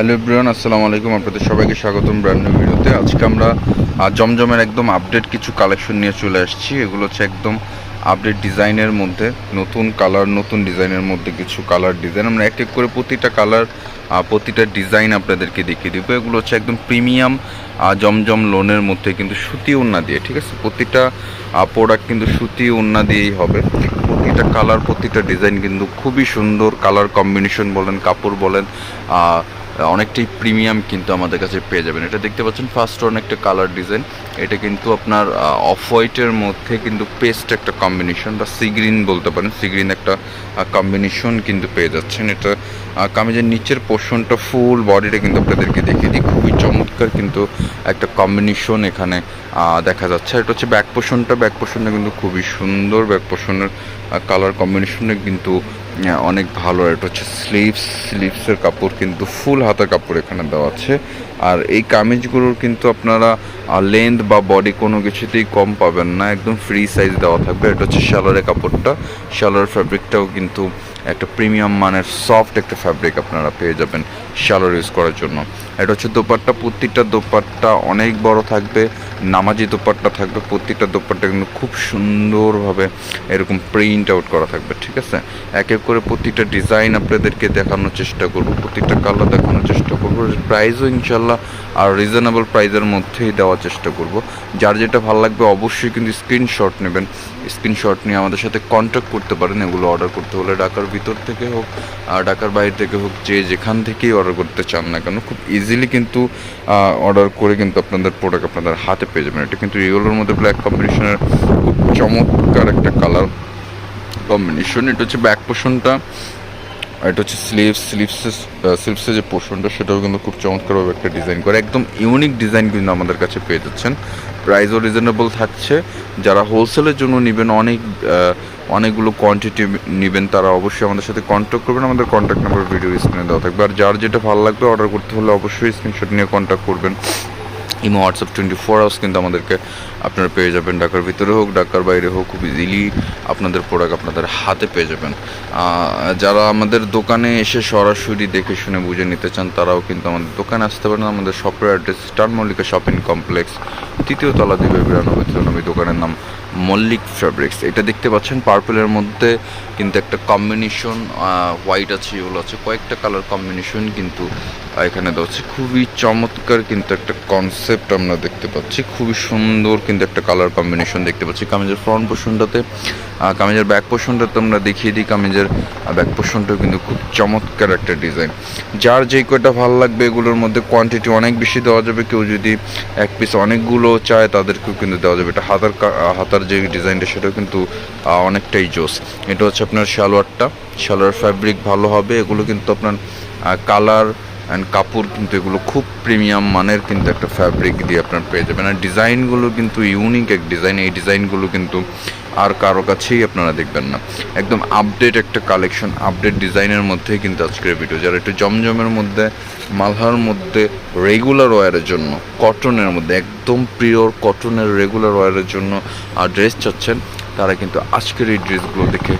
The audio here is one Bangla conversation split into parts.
হ্যালো ব্রিয়ান আসসালামু আলাইকুম। আপনাদের সবাইকে স্বাগতম ব্র্যান্ড নিউ ভিডিওতে আজকে আমরা জমজমের একদম আপডেট কিছু কালেকশন নিয়ে চলে আসছি। এগুলো হচ্ছে একদম আপডেট ডিজাইনের মধ্যে, নতুন কালার নতুন ডিজাইনের মধ্যে কিছু কালার ডিজাইন আমরা এক এক করে প্রতিটা কালার প্রতিটা ডিজাইন আপনাদেরকে দেখিয়ে দেবো। এগুলো হচ্ছে একদম প্রিমিয়াম জমজম লোনের মধ্যে কিন্তু সুতি ওন্না দিয়ে, ঠিক আছে? প্রতিটা প্রোডাক্ট কিন্তু সুতি ওন্না দিয়েই হবে। প্রতিটা কালার প্রতিটা ডিজাইন কিন্তু খুবই সুন্দর কালার কম্বিনেশন বলেন, কাপড় বলেন অনেকটাই প্রিমিয়াম কিন্তু আমাদের কাছে পেয়ে যাবেন। এটা দেখতে পাচ্ছেন ফার্স্ট ওয়ান একটা কালার ডিজাইন এটা কিন্তু আপনার অফ হোয়াইটের মধ্যে কিন্তু পেস্ট একটা কম্বিনেশন বা সি গ্রিন বলতে পারেন। সি গ্রিন একটা কম্বিনেশন কিন্তু পেয়ে যাচ্ছেন। এটা কামিজের নিচের পোর্শনটা ফুল বডিটা কিন্তু আপনাদেরকে দেখিয়ে দিই। খুবই চমৎকার কিন্তু একটা কম্বিনেশন এখানে দেখা যাচ্ছে। এটা হচ্ছে ব্যাক পোর্শনটা ব্যাক পোর্শনটা কিন্তু খুবই সুন্দর। ব্যাক পোর্শনের কালার কম্বিনেশনে কিন্তু অনেক ভালো। এটা হচ্ছে স্লিভস স্লিভসের কাপড় কিন্তু ফুল হাতার কাপড় এখানে দেওয়া আছে। আর এই কামিজগুলোর কিন্তু আপনারা লেন্থ বা বডি কোনো কিছুতেই কম পাবেন না। একদম ফ্রি সাইজ দেওয়া থাকবে। এটা হচ্ছে শালারের কাপড়টা। শালার ফ্যাব্রিকটাও কিন্তু একটা প্রিমিয়াম মানের সফট একটা ফ্যাব্রিক আপনারা পেয়ে যাবেন শালোয়ার ইউজ করার জন্য। এটা হচ্ছে দোপাট্টা, প্রত্যেকটা দোপাট্টা অনেক বড় থাকবে, নামাজি দোপাট্টা থাকবে, প্রত্যেকটা দোপাট্টা কিন্তু খুব সুন্দরভাবে এরকম প্রিন্ট আউট করা থাকবে, ঠিক আছে? এক এক করে প্রত্যেকটা ডিজাইন আপনাদেরকে দেখানোর চেষ্টা করব, প্রত্যেকটা কালার দেখানোর চেষ্টা করব প্রাইসও ইনশাল্লাহ আর রিজনেবল প্রাইসের মধ্যেই দেওয়ার চেষ্টা করব। যার যেটা ভালো লাগবে অবশ্যই কিন্তু স্ক্রিনশট নেবেন স্ক্রিনশট নিয়ে আমাদের সাথে কন্ট্যাক্ট করতে পারেন, এগুলো অর্ডার করতে হলে ঢাকার ভিতর থেকে হোক আর ঢাকার বাইরে থেকে হোক, যে যেখান থেকেই অর্ডার করতে চান না কেন, খুব ইজিলি কিন্তু অর্ডার করে কিন্তু আপনাদের প্রোডাক্ট আপনাদের হাতে পেয়ে যাবেন। এটা কিন্তু এগুলোর মধ্যে ব্ল্যাক কম্বিনেশনের খুব চমৎকার একটা কালার কম্বিনেশন এটা হচ্ছে ব্যাক পোর্শনটা আর এটা হচ্ছে স্লিভস স্লিভসের স্লিভসের যে পোর্শনটা সেটাও কিন্তু খুব চমৎকারভাবে একটা ডিজাইন করে। একদম ইউনিক ডিজাইন কিন্তু আমাদের কাছে পেয়ে যাচ্ছেন। প্রাইসও রিজনেবল থাকছে। যারা হোলসেলের জন্য নেবেন, অনেক অনেকগুলো কোয়ান্টিটি নেবেন, তারা অবশ্যই আমাদের সাথে কন্ট্যাক্ট করবেন। আমাদের কন্ট্যাক্ট নাম্বার ভিডিও স্ক্রিনে দেওয়া থাকবে। আর যার যেটা ভালো লাগবে অর্ডার করতে হলে অবশ্যই স্ক্রিনশট নিয়ে কন্ট্যাক্ট করবেন। Imo WhatsApp twenty four hours কিন্তু আমাদেরকে আপনারা পেয়ে যাবেন। ঢাকার ভিতরে হোক, ঢাকার বাইরে হোক, খুব ইজিলি আপনাদের প্রোডাক্ট আপনাদের হাতে পেয়ে যাবেন। যারা আমাদের দোকানে এসে সরাসরি দেখে শুনে বুঝে নিতে চান, তারাও কিন্তু আমাদের দোকানে আসতে পারেন। আমাদের শপের address Star Mallika shopping complex তৃতীয় তলা দিবে বিরানব্বই, তিরানব্বই দোকানের নাম মল্লিক ফ্যাব্রিক্স এটা দেখতে পাচ্ছেন পার্পলের মধ্যে কিন্তু একটা কম্বিনেশন হোয়াইট আছে এগুলো আছে, কয়েকটা কালার কম্বিনেশন কিন্তু এখানে দেওয়া খুবই চমৎকার কিন্তু একটা কনসেপ্ট আমরা দেখতে পাচ্ছি। খুবই সুন্দর কিন্তু একটা কালার কম্বিনেশন দেখতে পাচ্ছি। কামিজের ফ্রন্ট পোর্শনটাতে কামিজের ব্যাক পোর্শনটাতে আমরা দেখিয়ে দিই কামিজের ব্যাক পোর্শনটাও কিন্তু খুব চমৎকার একটা ডিজাইন যার যেই কয়টা ভালো লাগবে এগুলোর মধ্যে কোয়ান্টিটি অনেক বেশি দেওয়া যাবে। কেউ যদি এক পিস অনেকগুলো চায় তাদেরকেও কিন্তু দেওয়া যাবে। এটা হাতার কা- আহ, যে ডিজাইনটা সেটাও কিন্তু অনেকটাই জোস। এটা হচ্ছে আপনার সালোয়ারটা। সালোয়ার ফ্যাব্রিক ভালো হবে। এগুলো কিন্তু আপনার কালার অ্যান্ড কাপড় কিন্তু এগুলো খুব প্রিমিয়াম মানের কিন্তু একটা ফ্যাব্রিক দিয়ে আপনার পেয়ে যাবেন। আর ডিজাইনগুলো কিন্তু ইউনিক এক ডিজাইন এই ডিজাইনগুলো কিন্তু আর কারও কাছেই আপনারা দেখবেন না। একদম আপডেট একটা কালেকশন আপডেট ডিজাইনের মধ্যেই কিন্তু আজকের ভিডিও যারা একটু জমজমের মধ্যে, মালহার মধ্যে রেগুলার ওয়ারের জন্য কটনের মধ্যে, একদম পিওর কটনের রেগুলার ওয়ারের জন্য আর ড্রেস চাচ্ছেন, তারা কিন্তু আজকের এই ড্রেসগুলো দেখে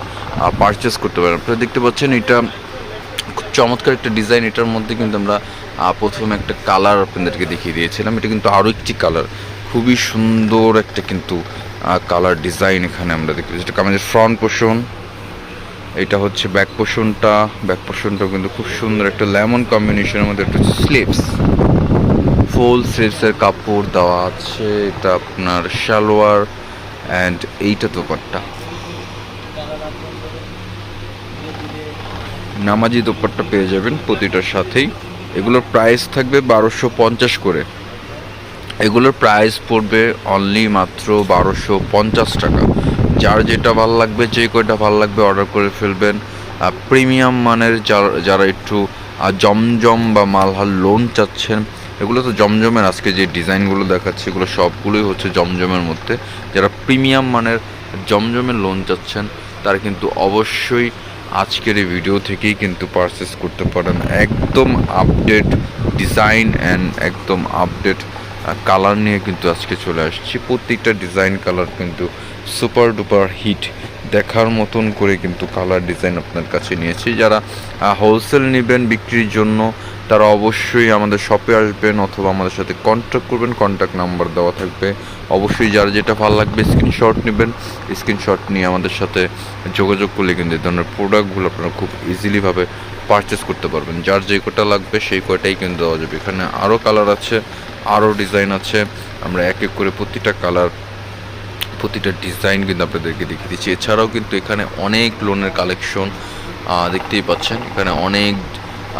পারচেস করতে পারেন। আপনারা দেখতে পাচ্ছেন এটা চমৎকার একটা ডিজাইন এটার মধ্যে কিন্তু আমরা প্রথমে একটা কালার আপনাদেরকে দেখিয়ে দিয়েছিলাম। এটা কিন্তু আরও একটি কালার খুবই সুন্দর একটা কিন্তু কালার ডিজাইন এখানে আমরা পাচ্ছি। এটা আমাদের ফ্রন্ট পোর্শন এটা হচ্ছে ব্যাক পোর্শনটা ব্যাক পোর্শনটাও কিন্তু খুব সুন্দর একটা লেমন কম্বিনেশনের মধ্যে একটা স্লিভস ফুল স্লিভসের কাপড় দেওয়া আছে। এটা আপনার সালোয়ার অ্যান্ড এইটা দোপাট্টা। নামাজি দোপাট্টা পেয়ে যাবেন প্রতিটার সাথেই। এগুলোর প্রাইস থাকবে বারোশো পঞ্চাশ করে। এগুলোর প্রাইস পড়বে অনলি মাত্র বারোশো পঞ্চাশ টাকা। যার যেটা ভালো লাগবে, যে কয়টা ভালো লাগবে অর্ডার করে ফেলবেন। প্রিমিয়াম মানের যার- যারা একটু জমজম বা মালহার লোন চাচ্ছেন, এগুলো তো জমজমের আজকে যে ডিজাইনগুলো দেখাচ্ছে, এগুলো সবগুলোই হচ্ছে জমজমের মধ্যে। যারা প্রিমিয়াম মানের জমজমের লোন চাচ্ছেন, তারা কিন্তু অবশ্যই আজকের এই ভিডিও থেকেই কিন্তু পারচেস করতে পারেন একদম আপডেট ডিজাইন অ্যান্ড একদম আপডেট কালার নিয়ে কিন্তু আজকে চলে আসছি। প্রত্যেকটা ডিজাইন কালার কিন্তু সুপার ডুপার হিট দেখার মতন করে কিন্তু কালার ডিজাইন আপনার কাছে নিয়েছি। যারা হোলসেল নেবেন বিক্রির জন্য, তারা অবশ্যই আমাদের শপে আসবেন অথবা আমাদের সাথে কন্ট্যাক্ট করবেন। কন্ট্যাক্ট নাম্বার দেওয়া থাকবে। অবশ্যই যার যেটা ভালো লাগবে স্ক্রিনশট নেবেন। স্ক্রিনশট নিয়ে আমাদের সাথে যোগাযোগ করলে কিন্তু এই ধরনের প্রোডাক্টগুলো আপনারা খুব ইজিলিভাবে পারচেস করতে পারবেন। যার যে কটা লাগবে সেই কটাই কিন্তু দেওয়া যাবে। এখানে আরও কালার আছে আরও ডিজাইন আছে। আমরা এক এক করে প্রতিটা কালার প্রতিটা ডিজাইন কিন্তু আপনাদেরকে দেখিয়ে দিচ্ছি। এছাড়াও কিন্তু এখানে অনেক লোনের কালেকশন দেখতেই পাচ্ছেন। এখানে অনেক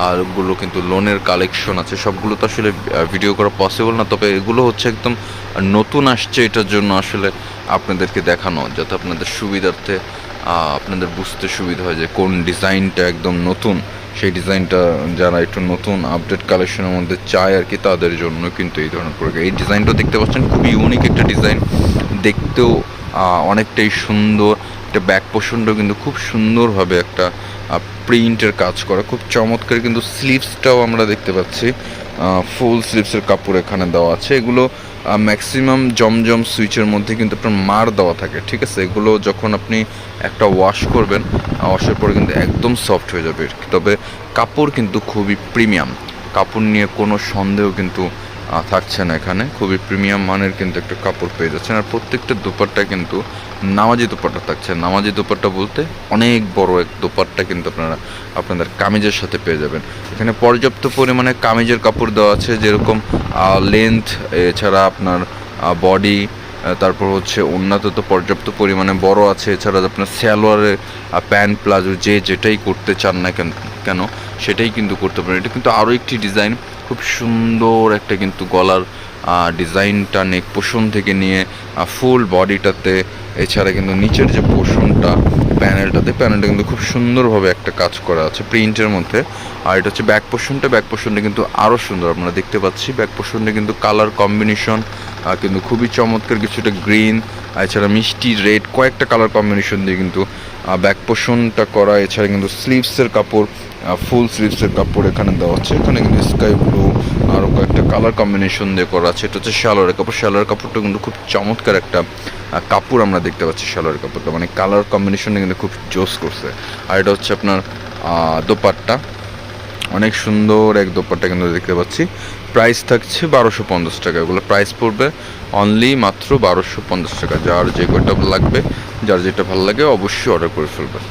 আরগুলো কিন্তু লোনের কালেকশন আছে। সবগুলো তো আসলে ভিডিও করা পসিবল না। তবে এগুলো হচ্ছে একদম নতুন আসছে এটার জন্য আসলে আপনাদেরকে দেখানো, যাতে আপনাদের সুবিধার্থে আপনাদের বুঝতে সুবিধা হয় যে কোন ডিজাইনটা একদম নতুন। সেই ডিজাইনটা যারা একটু নতুন আপডেট কালেকশনের মধ্যে চায় আর কি, তাদের জন্য কিন্তু এই ধরনের প্রোডাক্ট এই ডিজাইনটা দেখতে পাচ্ছেন, খুবই ইউনিক একটা ডিজাইন দেখতেও অনেকটাই সুন্দর। একটা ব্যাক পোষণটাও কিন্তু খুব সুন্দরভাবে একটা প্রিন্টের কাজ করা। খুব চমৎকার কিন্তু স্লিভসটাও আমরা দেখতে পাচ্ছি। ফুল স্লিভসের কাপড় এখানে দেওয়া আছে। এগুলো ম্যাক্সিমাম জমজম সুইচের মধ্যে কিন্তু আপনার মার দেওয়া থাকে, ঠিক আছে? এগুলো যখন আপনি একটা ওয়াশ করবেন ওয়াশের পরে কিন্তু একদম সফট হয়ে যাবে। তবে কাপড় কিন্তু খুবই প্রিমিয়াম কাপড় নিয়ে কোনো সন্দেহ কিন্তু আহ, থাকছে না এখানে। খুবই প্রিমিয়াম মানের কিন্তু একটা কাপড় পেয়ে যাচ্ছেন। আর প্রত্যেকটা দোপাট্টা কিন্তু নামাজি দোপাট্টা থাকছে। নামাজি দোপাট্টা বলতে অনেক বড় এক দোপাট্টা কিন্তু আপনারা আপনাদের কামিজের সাথে পেয়ে যাবেন। এখানে পর্যাপ্ত পরিমাণে কামিজের কাপড় দেওয়া আছে যেরকম লেন্থ এছাড়া আপনার বডি তারপর হচ্ছে উন্নত তো পর্যাপ্ত পরিমাণে বড় আছে। এছাড়া আপনার স্যালোয়ারের প্যান্ট প্লাজো যে যেটাই করতে চান না কেন সেটাই কিন্তু করতে পারেন। এটা কিন্তু আরও একটি ডিজাইন খুব সুন্দর একটা কিন্তু গলার ডিজাইনটা নেক পোষণ থেকে নিয়ে ফুল বডিটাতে এছাড়া কিন্তু নিচের যে পোষণটা প্যানেলটাতে প্যানেলটা কিন্তু খুব সুন্দরভাবে একটা কাজ করা আছে প্রিন্টের মধ্যে। আর এটা হচ্ছে ব্যাক পোষণটা ব্যাক পোষণটা কিন্তু আরও সুন্দর। আমরা দেখতে পাচ্ছি ব্যাক পোষণটা কিন্তু কালার কম্বিনেশন কিন্তু খুবই চমৎকার কিছুটা গ্রিন এছাড়া মিষ্টি রেড কয়েকটা কালার কম্বিনেশন দিয়ে কিন্তু ব্যাক পোষণটা করা, এছাড়া কিন্তু স্লিভসের কাপড় ফুল স্লিভসের কাপড় এখানে দেওয়া আছে এখানে কিন্তু স্কাই ব্লু আরও কয়েকটা কালার কম্বিনেশন দিয়ে করা আছে। এটা হচ্ছে শালোয়ারের কাপড়। শালোয়ারের কাপড়টা কিন্তু খুব চমৎকার একটা কাপড় আমরা দেখতে পাচ্ছি শালোয়ারের কাপড়টা। মানে কালার কম্বিনেশনটা কিন্তু খুব জোস করছে। আর এটা হচ্ছে আপনার দোপাট্টা। অনেক সুন্দর এক দোপাট্টা কিন্তু দেখতে পাচ্ছি। প্রাইস থাকছে বারোশো পঞ্চাশ টাকা। এগুলো প্রাইস পড়বে অনলি মাত্র বারোশো পঞ্চাশ টাকা। যার যে কয়টা লাগবে যার যেটা ভালো লাগে অবশ্যই অর্ডার করে ফেলবেন।